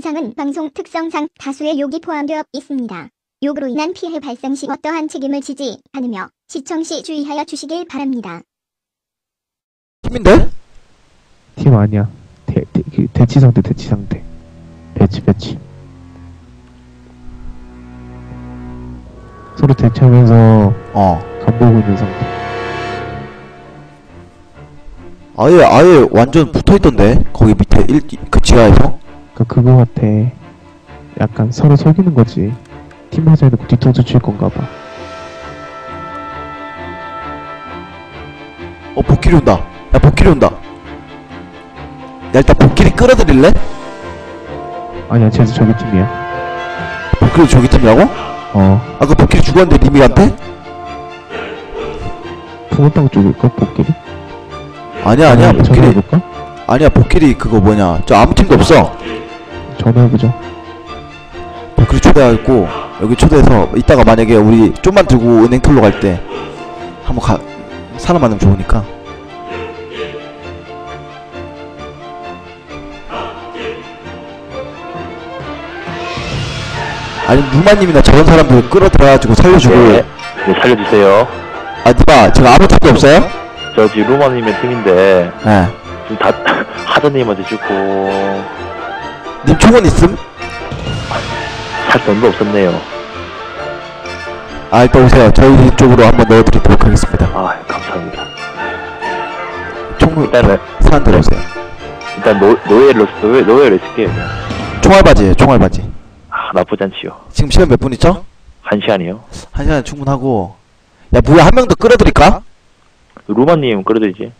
영상은 방송 특성상 다수의 욕이 포함되어 있습니다. 욕으로 인한 피해 발생 시 어떠한 책임을 지지 않으며 시청 시 주의하여 주시길 바랍니다. 팀인데? 팀 아니야. 대, 대, 그 대치 상태, 대치 상태. 배치, 배치. 서로 대치하면서 어. 간보고 있는 상태. 아예 아예 완전 붙어 있던데 거기 밑에 일그 지하에서 그니까 그거 같아. 약간 서로 속이는 거지. 팀 하자 해놓고 뒤통수 칠 건가 봐. 어 복길이 온다 야 복길이 온다 야 일단 복길이 끌어들일래? 아니야, 쟤도 저기 팀이야. 복길이 저기 팀이라고? 어. 아까 복길이 죽었는데 리미한테? 풍어땅 쪽일까? 복길이? 아니야 아니야 복길이 전화해볼까? 아니야 복길이 그거 뭐냐 저 아무 팀도 없어 전화해보자. 복길이 초대하고 여기 초대해서 이따가 만약에 우리 좀만 들고 은행 털러 갈 때 한번 가 사람 많으면 좋으니까 아니 누마님이나 저런 사람들 끌어들여가지고 살려주고 네, 네, 살려주세요. 아 니마 제가 아무 팀도 없어요? 저 지금 루마님의 팀인데 예. 지금 다 하드님한테 죽고 님 총은 있음? 살 돈도 없었네요. 아 일단 오세요 저희 쪽으로 한번 넣어드리도록 하겠습니다 아 감사합니다. 총 일단은 사람들 오세요 일단 노, 노예로 노예 노예로 쓸게요. 그냥. 총알바지에요 총알바지 아 나쁘지 않지요. 지금 시간 몇분 있죠? 한 시간이요. 한 시간 충분하고 야 뭐야 한 명 더 끌어드릴까? 루마님 끌어들이지.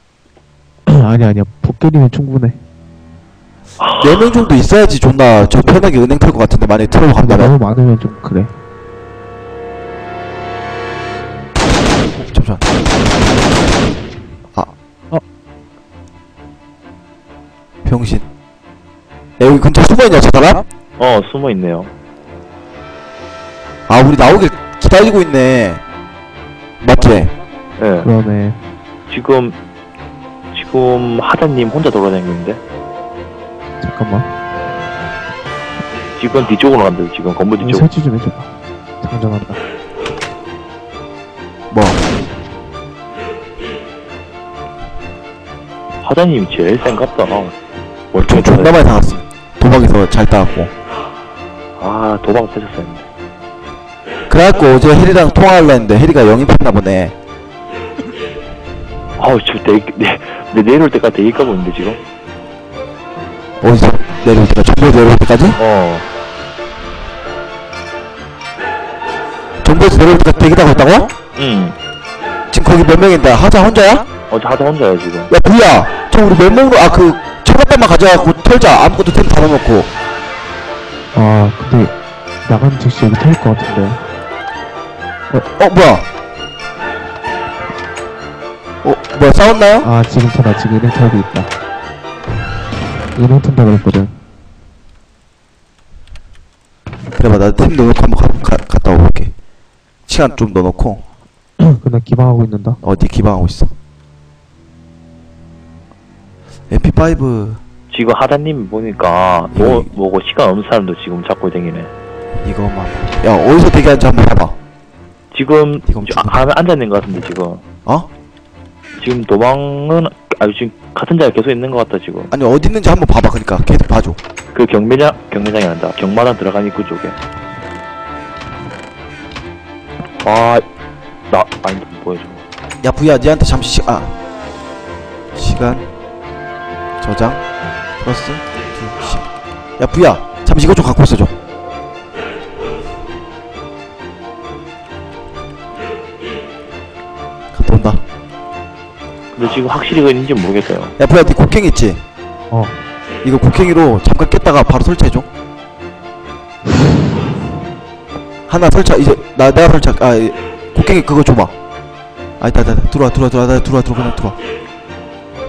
아니야, 아니야. 복길이면 충분해. 아, 네명 정도 있어야지 존나 저 편하게 은행 털 것 같은데 만약에 틀어고 근데 간다면 너무 많으면 좀 그래. 어, 잠시만 아 어? 병신 야 여기 근처 숨어있냐 저 사람? 어 숨어 있네요. 아 우리 나오길 기다리고 있네 맞지? 예. 그러네. 지금 지금 하다님 혼자 돌아다니는데 잠깐만. 지금 뒤쪽으로 간다. 지금 건물 이거 뒤쪽. 설치 좀 해줘봐. 장전한다. 뭐 하다님이 제일 센갑다. 총 월총 존나 많이 사갔어 도박에서 잘 따갖고 아 도박 했네. 그래갖고 어제 혜리랑 통화하려 했는데 혜리가 영입했나 보네 아우 저 내, 내, 내 내려올 때까지 대기 까고 있는데 지금. 어디서 내려올 때까지 전부에 내려올 때까지? 어. 전부에서 내려올 때까지 대기하고 있다고? 응. 지금 거기 몇 명인데 하자 혼자야? 어제 하다 혼자야 지금. 야 뭐야 저 우리 맨몸으로 아 그 철갑단만 가져가고 털자 아무것도 템 닫아놓고 아, 근데 나가는 즉시 여기 탈 것 같은데. 어 뭐야 어 뭐야 싸웠나요? 아, 지금 타다. 지금 은행 타고 있다. 은행 탄다 그랬거든. 그래봐 나 템 넣어놓고 한번 가, 가, 갔다 오볼게 시간 좀 넣어놓고 그날 기방하고 있는다. 어디 기방하고 있어 MP5 지금 하다님 보니까 뭐 뭐고 시간 없는 사람도 지금 잡고 다니네. 이거만 야 어디서 대기하는지 한번 봐봐 지금 저- 아, 앉아 있는 것 같은데 지금. 어? 지금 도망은 아 지금 같은 자리에 계속 있는 것 같다 지금. 아니 어디 있는지 한번 봐봐 그니까 계속 봐줘 그 경매장 경매장이 아니다. 경마장 들어간 입구 쪽에. 아, 나 아니 뭐야 저거. 야 부야 니한테 잠시 시, 아 시간 저장 플러스 두, 시. 야 부야 잠시 이거 좀 갖고 있어줘 근데 지금 확실히 그 있는지 모르겠어요. 야 부야 니 곡괭이 있지? 어. 이거 곡괭이로 잠깐 깼다가 바로 설치해줘 하나 설치 이제 나 내가 설치 아 이- 곡괭이 그거 줘봐 아 있다 있다 있다. 들어와 들어와 들어와 나 들어와 들어와 그냥 들어와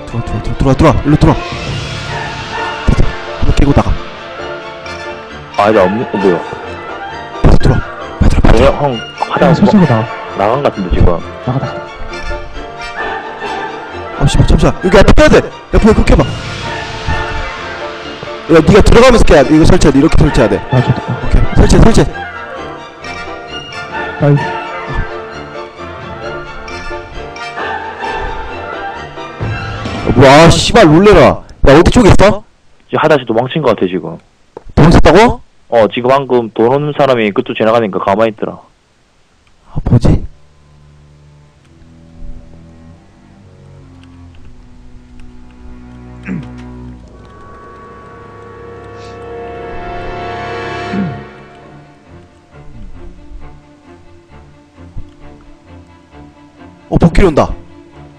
들어와 들어와 들어와 들어와 들어와 일로 들어와 됐다 한번 깨고 나가 아, 나 없는 어, 뭐야? 빨리 들어와 빨리 들어와 빨리 뭐야? 들어와 형 야, 뭐, 설치하고 나가. 나간 것 같은데 지금. 나가, 나가. 어 씨발 잠시만. 여기 앞에 껴야 돼. 옆에 해봐. 야 니가 들어가면서 깨야 돼. 이거 설치해야 돼. 이렇게 설치해야 돼. 아 좋다. 오케이. 설치해 설치해. 빨리 어, 뭐야 아 씨발 놀래라. 야 어디 쪽에 있어? 지금 하다시 도망친 것 같아 지금. 도망쳤다고? 어 지금 방금 돈 오는 사람이 그쪽 지나가니까 가만히 있더라. 아 뭐지? 어 복귀 온다.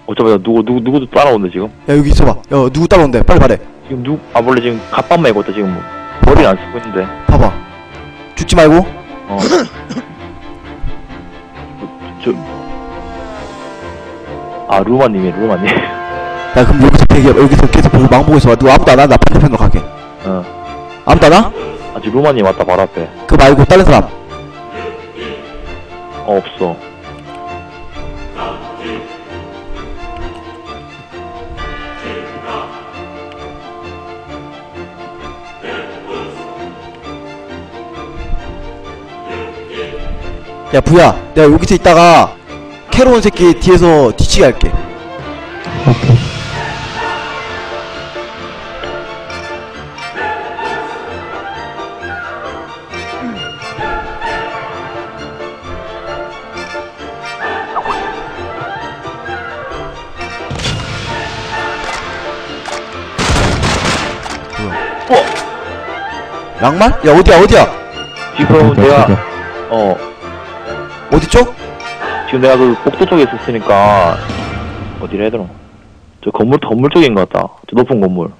어쩌면 누구 누구 누구도 따라오는데 지금? 야 여기 있어봐. 야 누구 따라온대 빨리 말해. 지금 누 아 원래 지금 갑밥 메고 있다 지금. 뭐 머리를 안 쓰고 있는데. 봐봐. 죽지 말고. 어. 저, 아, 루마님이, 루마님. 야 그럼 여기서 대기 여기서 계속 보고 망 보고 있어봐 누가 아무도 안 와? 나 반대편으로 갈게 어. 아무도 안 와? 아, 지금 루마님 왔다, 바로 앞에. 그 말고 다른 사람 어, 없어. 야 부야 내가 여기서 있다가 캐로운 새끼 뒤에서 뒤치게 할게 오케이 양말? 야 어디야 어디야 지금 내가. 어, 어디 쪽? 지금 내가 그 복도 쪽에 있었으니까, 어디라 해야 되나? 저 건물, 건물 쪽인 것 같다. 저 높은 건물.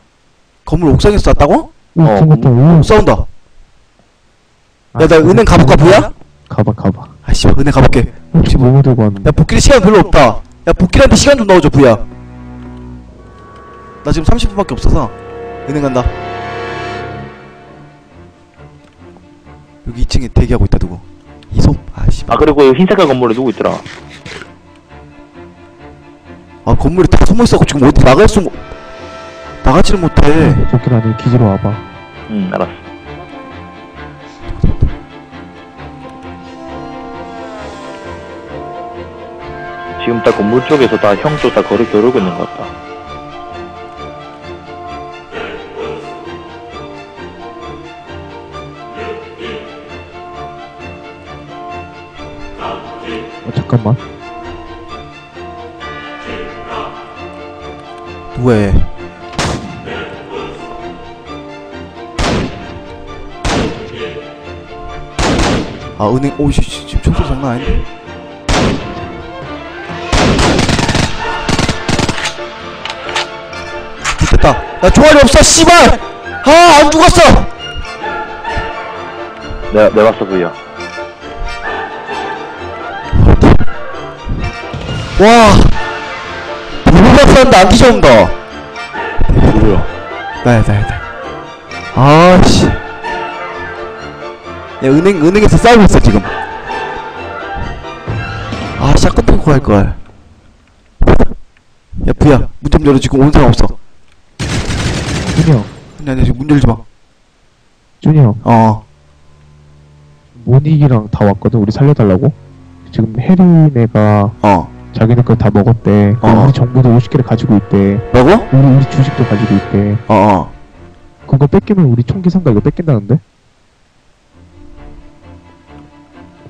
건물 옥상에서 쐈다고? 오 어, 싸운다 야 아, 나 은행 가볼까 부야? 가봐 가봐 아씨 은행 가볼게 혹시 뭐 들고 왔는데 야 복귀 시간 별로 없다 야 복귀한테 시간 좀 넣어줘 부야 나 지금 30분밖에 없어서 은행 간다 여기 2층에 대기하고 있다 누구 이솝? 아씨 아, 그리고 흰 색깔 건물에 누구 있더라? 아 건물에 다 숨어있어갖고 지금 어디 나갈 수 나가지를 못해 저길 안에 기지로 와봐 응, 알았어. 지금 딱 건물 쪽에서 다 형 쪽다 거리 겨루고 있는 것 같다. 왜? 아 은행 오씨 지금 총소리 장난 아닌데? 됐다. 나 총알이 없어 씨발! 아안 죽었어! 내가, 내가 봤어, 부야. 와 물박사한테 안 기셔온다 누구야? 나야 나야 나 아씨. 야 은행 은행에서 싸우고 있어 지금. 아 샷건 들고 갈걸. 야 부야 문 좀 열어. 지금 온 사람 없어. 준이 형. 아니 아니 지금 문 열지 준이 형. 마어. 모닉이랑 다 왔거든? 우리 살려달라고? 지금 혜린애가 어. 자기네 거 다 먹었대. 어. 우리 정보도 50개를 가지고 있대. 뭐고? 우리 우리 주식도 가지고 있대. 어 어. 그거 뺏기면 우리 총기 상가 이거 뺏긴다는데?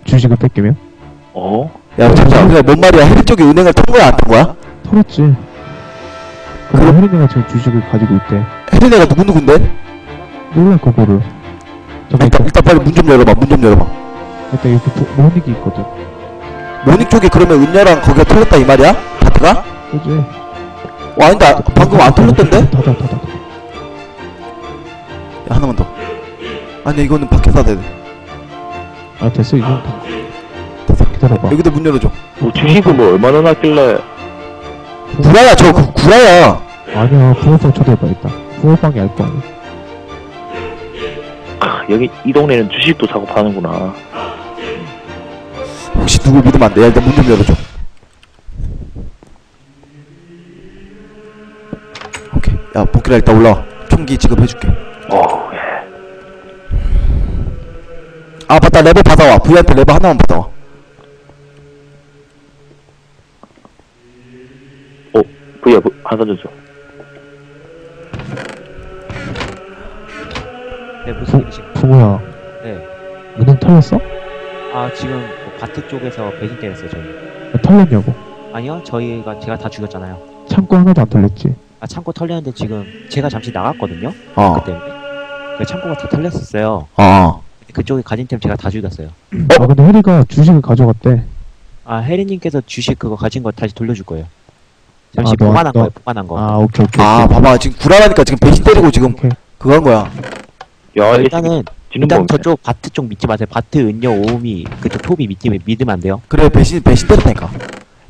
주식을 뺏기면? 어? 야 잠시만. 그냥 뭔 말이야? 혜리 쪽에 은행을 탄 거야? 안 탄 거야? 털었지. 그거 혜린이가 지금 주식을 가지고 있대. 혜린애가 누구누군데? 몰라 그거를. 잠깐 일단, 일단, 일단 빨리 문 좀 열어봐. 문 좀 열어봐. 일단 여기 도- 모닉이 있거든 모닉 쪽에 그러면 은녀랑 거기가 털렸다 이 말이야? 파트가? 그지? 와 아닌데 아, 방금 안 털렸던데? 닫아 닫아 닫아 야 하나만 더 아니 이거는 밖에서 해야 돼 아 됐어 이 정도 됐어 기다려봐 여기도 문 열어줘 뭐 주식을 뭐 얼마나 났길래 구라야 저 구, 구라야 아니야 붕어빵 초대해봐 일단 붕어빵이 알 거 아니야 아, 여기 이 동네는 주식도 사고 파는구나. 혹시 누구 믿으면 안돼? 일단 문 좀 열어줘. 오케이. 야 복귀라 일단 올라와. 총기 지급해줄게. 어예아 맞다 레버 받아와. 부이한테 레버 하나만 받아와. 어 부이야 안 던져줘 네 무슨 어, 일이신가요? 풍우야. 네. 문은 털렸어? 아 지금 바트 쪽에서 배신 때렸어요, 저희. 왜 털렸냐고 아니요, 저희가, 제가 다 죽였잖아요. 창고 하나도 안 털렸지 아, 창고 털렸는데 지금 제가 잠시 나갔거든요? 어어 그 때문에. 그 창고가 다 털렸었어요. 어. 그쪽에 가진 템 제가 다 죽였어요. 아 근데 해리가 주식을 가져갔대 아, 혜리님께서 주식 그거 가진 거 다시 돌려줄 거예요. 잠시 아, 너- 보관한 너- 거예요, 보관한 거. 아 오케이 오케이 아 봐봐 지금 구라라니까 지금 배신 때리고 지금 오케이 그거 한 거야 야, 어, 이 일단은, 일단 거 저쪽 바트 쪽 믿지 마세요. 바트, 은여, 오미, 그쪽 토비 믿지, 믿으면 안 돼요. 그래 배신 배신 때렸다니까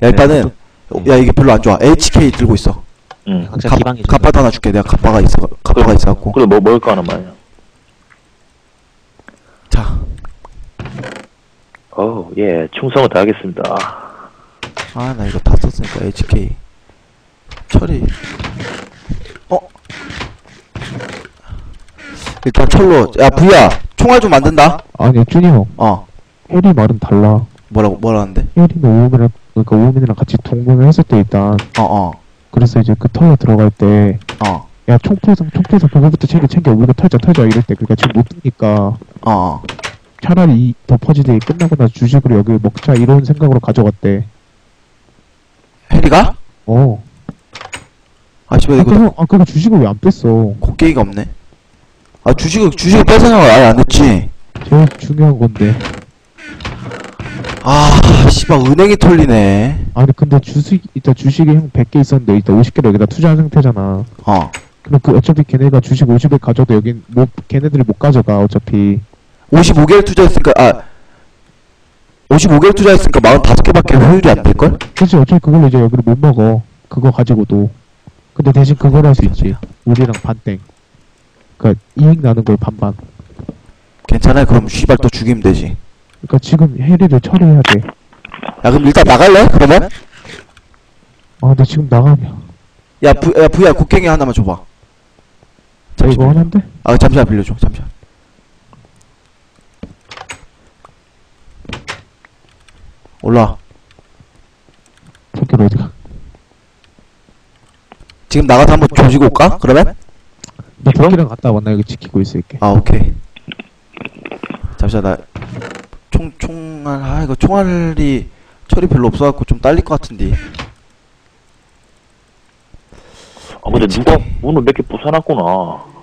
야 일단은 네, 야 이게 별로 안 좋아. HK 들고 있어. 응. 각자 갑- 기방해 갑바 하나 줄게. 내가 갑바가 있어 갑바가 있어갖고. 그래, 뭐, 먹을 거 하나 말이야. 자. 어우, 예, 충성을 다하겠습니다. 아 나 이거 다 썼으니까 HK 처리 일단 철로 야 V야 총알 좀 만든다. 아니 준이 형. 어. 해리 말은 달라. 뭐라고 뭐라는데? 해리는 오음이랑 그러니까 오음이랑 같이 동봉을 했을 때 일단. 어어어 그래서 이제 그 털려 들어갈 때. 어, 야 총포상 총포상 그거부터 챙겨 챙겨. 우리가 털자 털자 이럴 때. 그러니까 지금 못 뜨니까. 어. 차라리 이 덮어지대 끝나고 나 주식으로 여기 먹자 이런 생각으로 가져갔대. 해리가? 어. 아 씨발 아, 이거 그래서 아 그거 주식을 왜 안 뺐어? 곡괭이가 없네 아 주식을 주식을 뺄 생각을 아예 안 했지? 제일 중요한 건데. 아 씨발 은행이 털리네. 아니 근데 주식 일단 주식이 형 100개 있었는데 일단 50개를 여기다 투자한 상태잖아. 어. 그럼 그 어차피 걔네가 주식 50을 가져도 여긴 못 걔네들이 못 가져가 어차피. 55개를 투자했으니까 아 55개를 투자했으니까 45개밖에 효율이 안 될걸? 그치 어차피 그걸로 이제 여기를 못 먹어. 그거 가지고도. 근데 대신 그걸 할 수 있지. 우리랑 반땡 그니까 이익 나는 걸 반반. 괜찮아 그럼 씨발 또 죽이면 되지. 그니까 지금 해리를 처리해야 돼아 야 그럼 일단 나갈래? 그러면? 근데 지금 나가면. 야, 부, 야 V야 곡괭이 하나만 줘봐. 자 이거 하는데? 아 잠시만 빌려줘. 잠시만. 올라. 저길 어디가? 지금 나가서 한번 조지고 올까? 그러면? 나 저기랑 갔다 와 나? 여기 지키고 있을게. 아 오케이. 잠시만 나 총 총알 아 이거 총알이 철이 별로 없어갖고 좀 딸릴 것 같은데. 아, 근데 누가 문을 몇 개 부숴놨구나. 어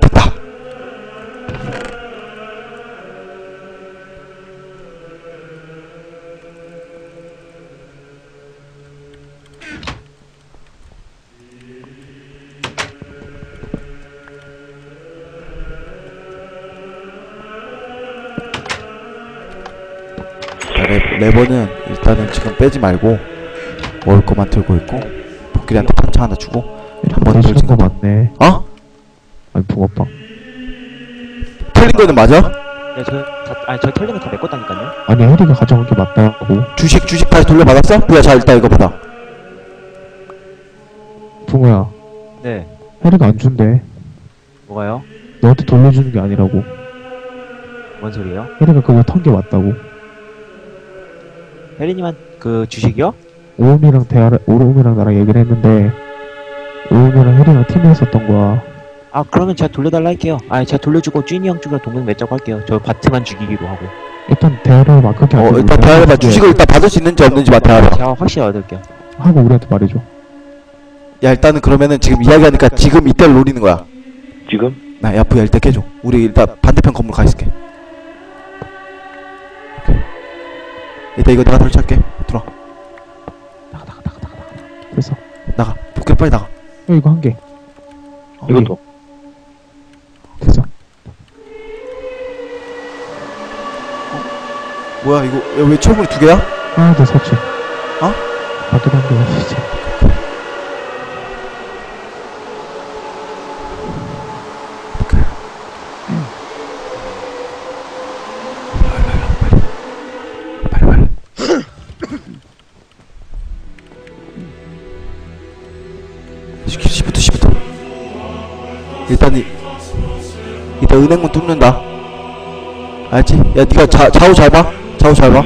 됐다 레, 레버는 일단은 지금 빼지 말고 먹을 것만 들고 있고 복길이한테 판차 하나 주고 한번 돌진 거 맞네 어? 아니 붕어빵 틀린 거는 맞아? 네, 저, 다, 아니, 저 털린 거다 메꿨다니까요? 아니 해리가 가져간 게 맞다고 주식 주식 다시 돌려받았어? 뭐야 자 일단 이거 받아 붕어야 네. 해리가 안 준대 뭐가요? 너한테 돌려주는 게 아니라고 뭔 소리예요? 해리가 그거 턴 게 맞다고 혜리님한 그 주식이요? 오음이랑 대화를 오음이랑 나랑 얘기를 했는데 오음이랑 해리랑 팀을 했었던 거야 아, 그러면 제가 돌려달라 할게요. 아, 제가 돌려주고 쭈니 형 쪽이랑 동맹 맺자고 할게요. 저 바트만 죽이기로 하고. 일단 대화를 막 그렇게 안어 일단 우리한테 대화해봐. 주식을 일단 받을 수 있는지 없는지만 대화해봐 제가 확실히 얻을게요. 하고 우리한테 말해줘 야 일단은 그러면은 지금 이야기하니까 지금 이때를 노리는 거야 지금? 나 야프야 일단 깨줘 우리 일단 반대편 건물 가 있을게 일단 이거 내가 설치할게. 들어 나가, 나가, 나가, 나가. 됐어. 나가. 복귀 빨리 나가. 야 이거 한개. 이것도. 됐어. 뭐야 이거. 야, 왜 철문이 두 개야? 하나 더 설치 어? 밖에도 한개 설치 뚫는다. 알지? 야 니가 자, 좌우 잘봐 좌우 잘봐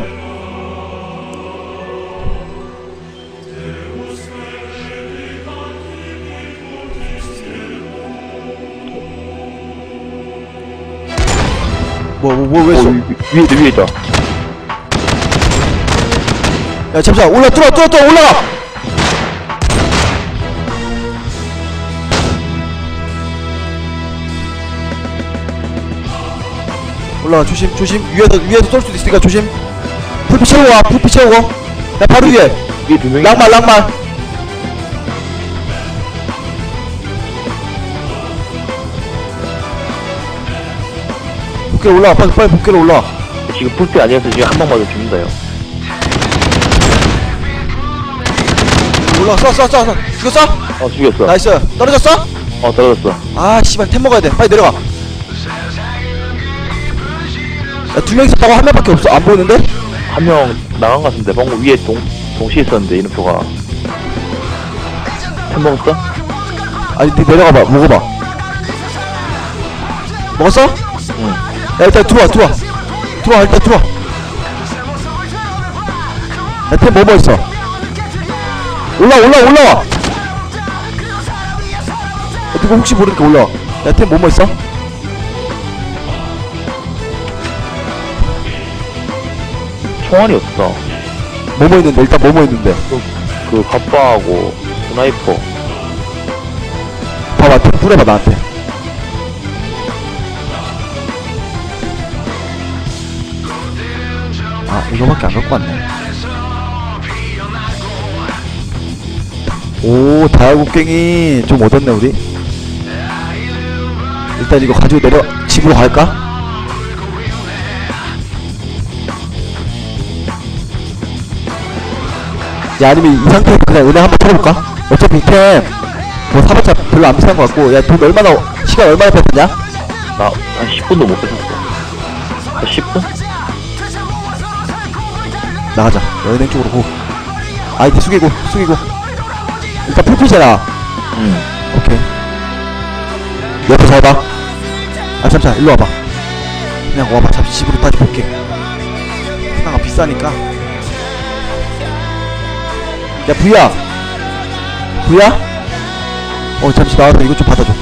뭐 뭐 뭐 왜 어, 쏘? 위- 위에 있다 위에 있다. 야 잠시만 올라 뚫어 뚫어 뚫어 올라가 올라가 조심 조심. 위에서 위에서 쏠 수도 있으니까 조심. 풀피 채우고 와 풀피 채우고 야 바로 위에. 위에 두 명이 랑말 랑말. 복귀로 올라와. 빨리 빨리 복귀로 올라와. 지금 풀때 아니어서 지금 한 방 맞아 죽는다요. 올라와. 쏴쏴쏴 쏴. 죽였어? 어 죽였어. 나이스. 떨어졌어? 어 떨어졌어. 아 씨발. 템 먹어야 돼. 빨리 내려가 야두 명 있었다고 한 명밖에 없어 안 보이는데? 한 명 나간 것 같은데 방금 위에 동, 동시에 있었는데 이름표가 템 먹었어? 아니 니 내려가봐 먹어봐 먹었어? 응. 야 일단 들어와 들어와 들어와 일단 들어와 야템 뭐뭐 있어 올라 올라 올라와 야 누가 혹시 모르니까 올라와 야템 뭐뭐 있어? 총알이 없어. 뭐뭐 있는데? 일단 뭐뭐 있는데? 그 갑바하고 스나이퍼. 봐봐 템 뿌려봐 나한테. 아 이거밖에 안 갖고 왔네. 오 다이아국갱이 좀 얻었네 우리. 일단 이거 가지고 내려 집으로 갈까? 야 아니면 이 상태에서 그냥 은행 한번 털어볼까? 어차피 템뭐 사봤자 별로 안 비싼 것 같고 야 돈 얼마나 시간 얼마나 뺐냐? 나한 10분도 못 뺏었어. 한 10분? 나가자. 은행 쪽으로 고. 아이디 숙이고 숙이고. 일단 풀피잖아. 응. 오케이. 옆에 잘봐. 아 잠시만 일로 와봐. 그냥 와봐. 잠시 집으로 다시 볼게. 하나가 비싸니까 야 부야. 부야? 어 잠시 나와서 이것 좀 받아줘.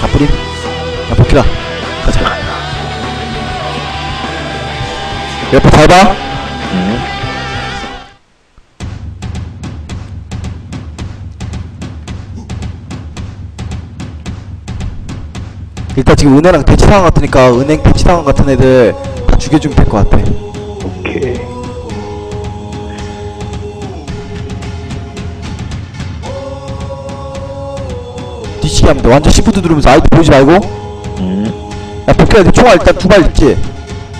가뿌림 야 복귀라 가자. 옆에 밟아 일단 지금 은혜랑 대치 상황 같으니까 은행 대치 상황 같은 애들 다 죽여주면 될 것 같아. 오케이. 뒤치기 하면 돼. 완전 시프트 누르면서 아이디 보이지 말고. 응야 복귀라 내 총알 일단 두 발 있지?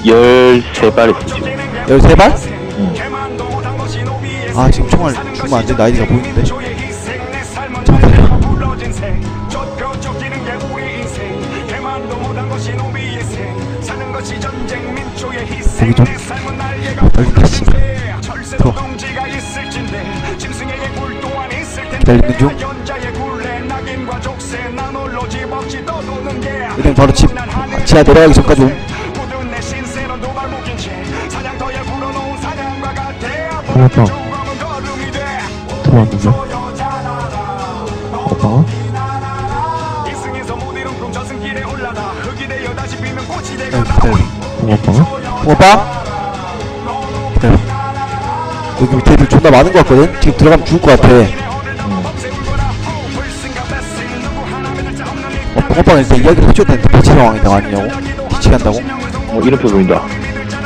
13발 있어 지금. 13발? 응. 아 지금 총알 주면 안 된다 아이디가 보이는데 보기 좀 떨린다 씨 들어 기다리는 중. 은행 바로 집 아, 지하 내려가기 전까지 옴 그렇다 들어왔는데? 오빠가? 야 기다려. 오빠가? 오빠 기다려 여기 밑에 애들 존나 많은 것 같거든? 지금 들어가면 죽을 것 같아 어, 뻥뻥 일단 이야기를 해줘야 되는데 대치 상황이다 아니냐고? 뒤치기 한다고? 어 이름표 보인다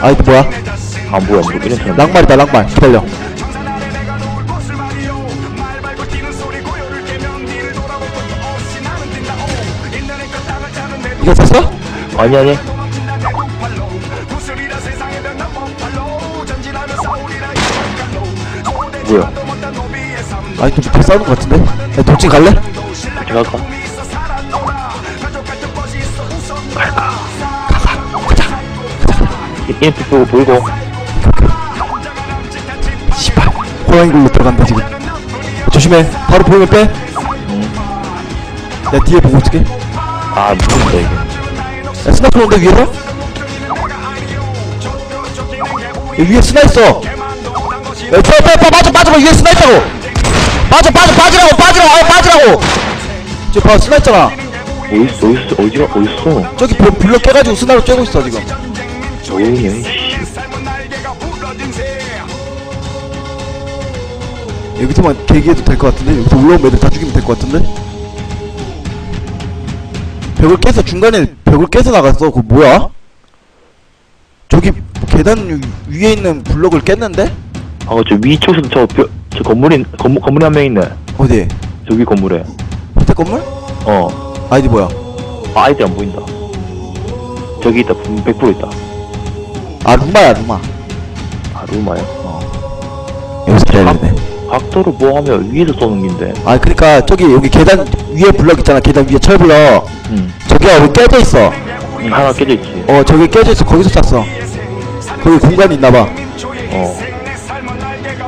아이디 뭐야? 안 보여 안 보여 이름표는 랑말이다 랑말 기다려 이거 샀어? 아니 아니 뭐야 아이디 밑에 싸우는 것 같은데? 야 돌진 갈래? 제가 할까? EMP 끄고 보이고. 씨발 호랑이 굴로 들어간다 지금 조심해 바로 보이면 빼 내가 뒤에 보고 있을게 아, 무섭다, 이게. 야 스나이퍼 온다 위에서 야, 위에 스나 있어 야 빼, 빼, 빼, 빠져 빠져 위에 스나 있다고 빠져 빠져 빠지라고 빠지라고 아 빠지라고 저기 봐 스나 있잖아 어딨어, 어딨어, 어디가, 어딨어? 저기 불, 불러 깨가지고 스나로 쬐고 있어 지금 어디냐, 씨. 여기서만 계기해도 될 것 같은데 여기서 올라오면 애들 다 죽이면 될 것 같은데 벽을 깨서 중간에 벽을 깨서 나갔어 그거 뭐야? 저기 계단 위- 위에 있는 블럭을 깼는데? 아, 저 위쪽에서 저, 뼈, 저 건물이, 건물, 건물이 한 명 있네. 어디? 저기 건물에. 밑에 건물? 어. 아이디 뭐야? 아, 아이디 안 보인다. 저기 있다, 100% 있다. 아 루마야 루마 아, 루마야. 여기서 기다려야 돼 각도로 뭐 하면 위에서 쏘는 긴데. 아 그니까 저기 여기 계단 위에 블럭 있잖아 계단 위에 철 블럭 응. 저기야 여기 깨져 있어 응, 하나 깨져 있지. 어 저기 깨져 있어 거기서 쐈어 거기 공간이 있나봐 어.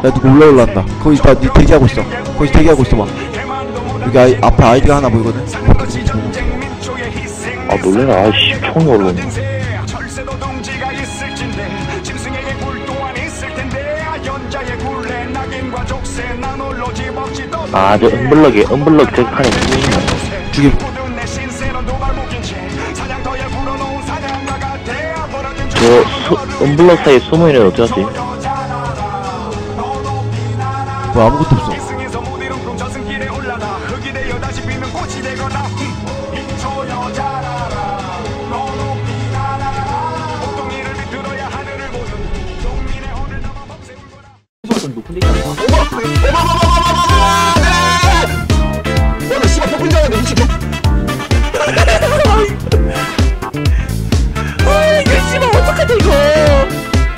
야 누구 올라올란다 거기 다니 대기하고 있어 거기 대기하고 있어 봐 여기 아이, 앞에 아이디가 하나 보이거든 아, 놀래라. 아이씨, 총이 올라오네. 아, 저 은블럭에, 은블럭 저 칸에 있네. 죽임 저, 수, 은블럭 사이에 숨어있는 애 어쩌지? 뭐 아무것도 없어